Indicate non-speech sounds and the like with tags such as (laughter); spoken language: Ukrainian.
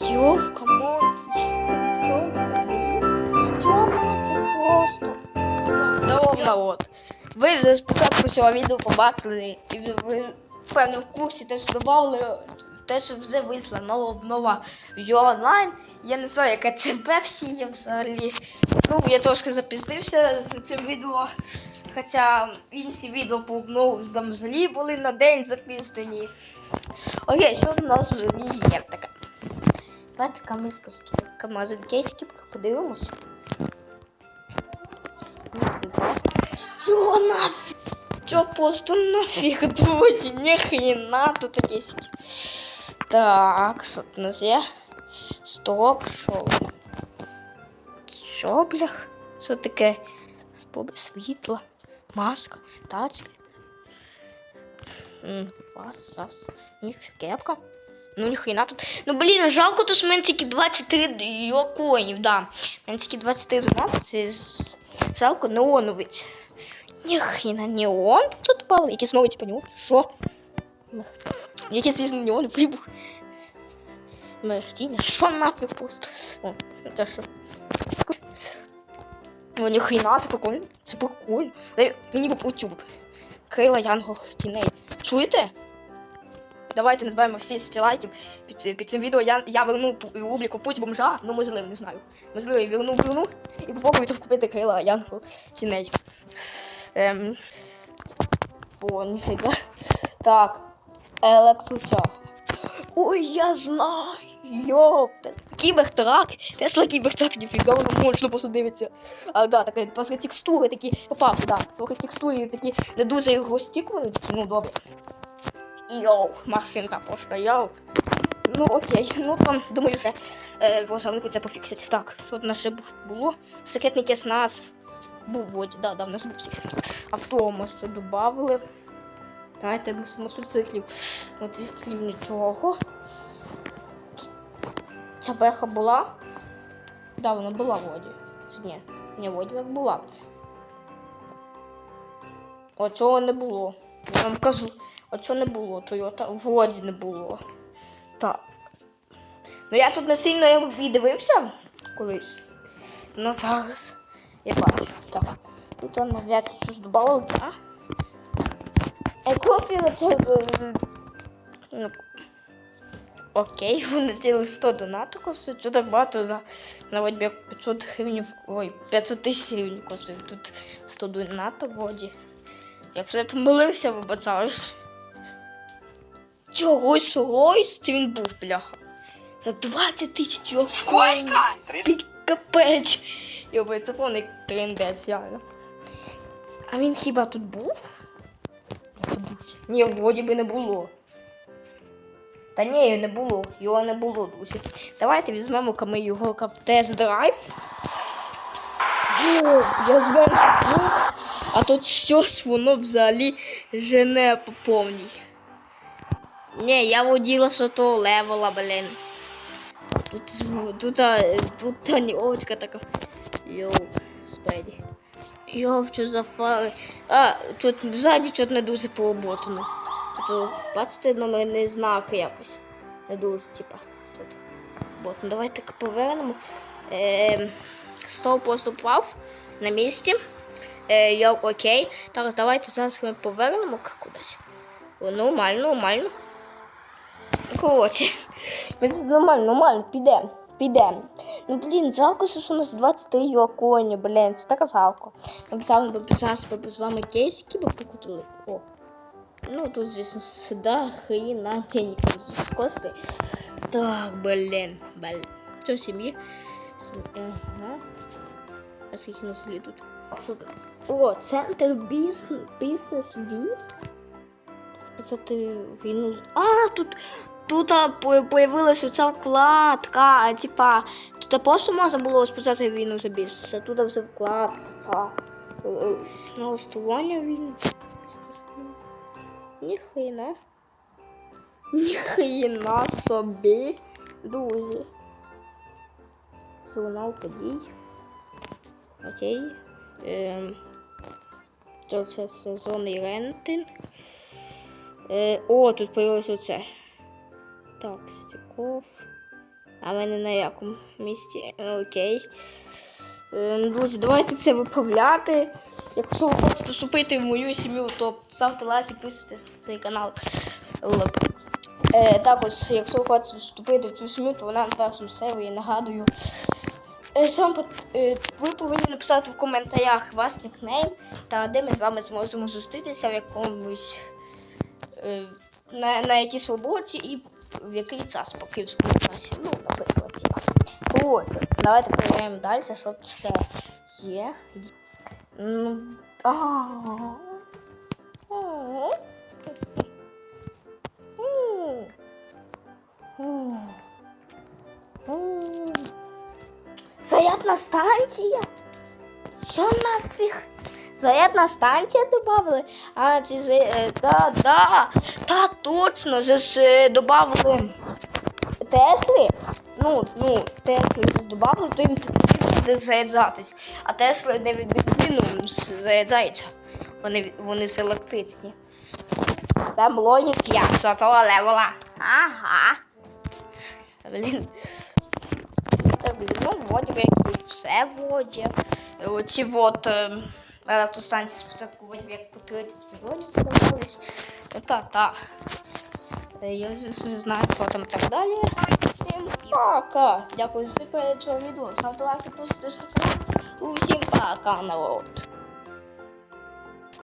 Йов, камон. Що це просто? Здорово, народ. Ви вже спочатку цього відео побачили і ви- певно в курсі теж додавали те, що вже вийшла нова обнова в онлайн. Я не знаю, яка це версія взагалі. Ну, я трошки запізнився з цим відео. Хоча інші відео по обнову там взагалі були на день запізнені. Окей, що в нас взагалі є таке? Давайте ми спустимо кейсики подивимося. Що нафіг? Що просто нафіг, друзі? Ніхрена тут кейсики. Так, що тут у нас є? Стоп, що? Що, блях? Що таке? Споби світла, маска, тачки. Вас, зас. Ніфіг, кепка. Ну, ніхрена тут. Ну, блін, жалко, то що в мене тільки 23 його коїнів, да. В мене тільки 23 доната, це жалко неонович. Ніхрена неон тут пав, якийсь новий, типа, неон. Що? Якийсь із неон вибух. Мерехтіння, що нафіг просто? О, це що? О, ніхрена, це прикольно. Це прикольно. Дай мені YouTube. Крила Янгол Тіней. Чуєте? Давайте назбираємо всі 100 лайків під, під цим відео. Я, я верну пу- Путь бомжа, ну можливо, не знаю. Можливо, я верну верну і попробую купити крила Янгол Тіней. Ем. О, ніфіга. Так. Електротяг. Ой, я знаю. Йоп, те- кібертрак. Тесла кібертрак, ніфіга, воно можна просто. А, да, таке, трохи текстури такі, попався, да. Трохи текстури такі, не дуже його стікували, такі, ну добре. Йоу, машинка пошта, йоу. Ну окей, ну там, думаю, вже е, розгонку це пофіксить. Так, що тут наше було? Секретний кес нас був воді, да, да, в нас був секретний. Авто ми ще додали. Давайте без мотоциклів. Мотоциклів нічого. Ця беха була? Да, вона була в воді. Чи ні? Ні, воді як була. От чого не було. Я вам кажу, от чого не було, Тойота в воді не було. Так. Ну я тут не сильно і дивився колись. Ну зараз я бачу. Так. Тут я навряд щось додавали, так? Кофі оце. е, Ну, Окей, (laughs) вони цілих 100 донатів коштують. Що так багато за на воді 500 гривень, ой, 500 тисяч гривень коштує. Тут 100 донатів в воді. Якщо я помилився, вибачаюсь. Чогось Ройс, це він був, бляха. За 20 тисяч його Скільки? Капець. Йоби, це повний трендець, реально. А він хіба тут був? Ні, в воді би не було. Та ні, його не було. Його не було, друзі. Давайте візьмемо ми його в тест-драйв. О, я зверху. А тут щось (laughs) воно взагалі жене по повній. Ні, я воділа що левела, блін. Тут, тут, тут таньовочка така. Йоу, спеді. Йоу, що за фари. А, тут ззаді щось не дуже пороботано. То, бачите, номерний знак якось. Не дуже, типа. Тут. От, ну давайте повернемо. Е, стов просто впав на місці. Е, йо, окей. Так, давайте зараз ми повернемо кудись. Нормально, нормально. Коротше, (laughs) нормально, нормально, підемо. Підемо. Ну, блін, жалко, що у нас 23 коні, блін, це так жалко. Ми б зараз з вами кейсики би покутили. О. Ну, тут, звісно, сюда хрена денег коштує. Так, блін, блін. Що сім'ї? Ага. А скільки нас тут? О, центр бізнес, бізнес ВІП. Списати війну. А, тут, тут а, по- появилась оця вкладка, типа, тут просто можна було списати війну за бізнес, а тут вже вкладка, ця. е, е, Налаштування війни. Ніхрена. Ніхрена собі, друзі. Журнал подій. Окей. То це сезонний рентинг. Е, о, тут появилось оце. Так, Стеков. А ми не на якому місці. Окей. Ем, Друзі, давайте це виправляти. Якщо ви хочете вступити в мою сім'ю, то ставте лайк, підписуйтесь на цей канал. Е, також, якщо ви хочете вступити в цю сім'ю, то вона на першому сервері, нагадую. Е, сам е, ви повинні написати в коментарях ваш нікнейм та де ми з вами зможемо зустрітися в якомусь е, на, на якійсь роботі і в який час по київському часі. Ну, наприклад. я. От, давайте перевіряємо далі, що це є. Ну, а. Зарядна станція? Що нафіг? Зарядна станція додали? А, ці за... е, да, да, та точно, же ж е, додали Тесли. Ну, ну, Тесли ж то їм буде заряджатись. А Тесли не від бензину заряджаються. Вони, вони з. Там логік як сотого левела. Ага. Блін. Так, ну, вроді би якби все вроді. Оці от електростанції спочатку вроді як по 30 мільйонів подавались. Ну, та, та. Е, Я не знаю, що там так далі. Всім пока. Дякую за перегляд цього відео. Ставте лайки, підписуйтесь на канал. Усім пока, народ.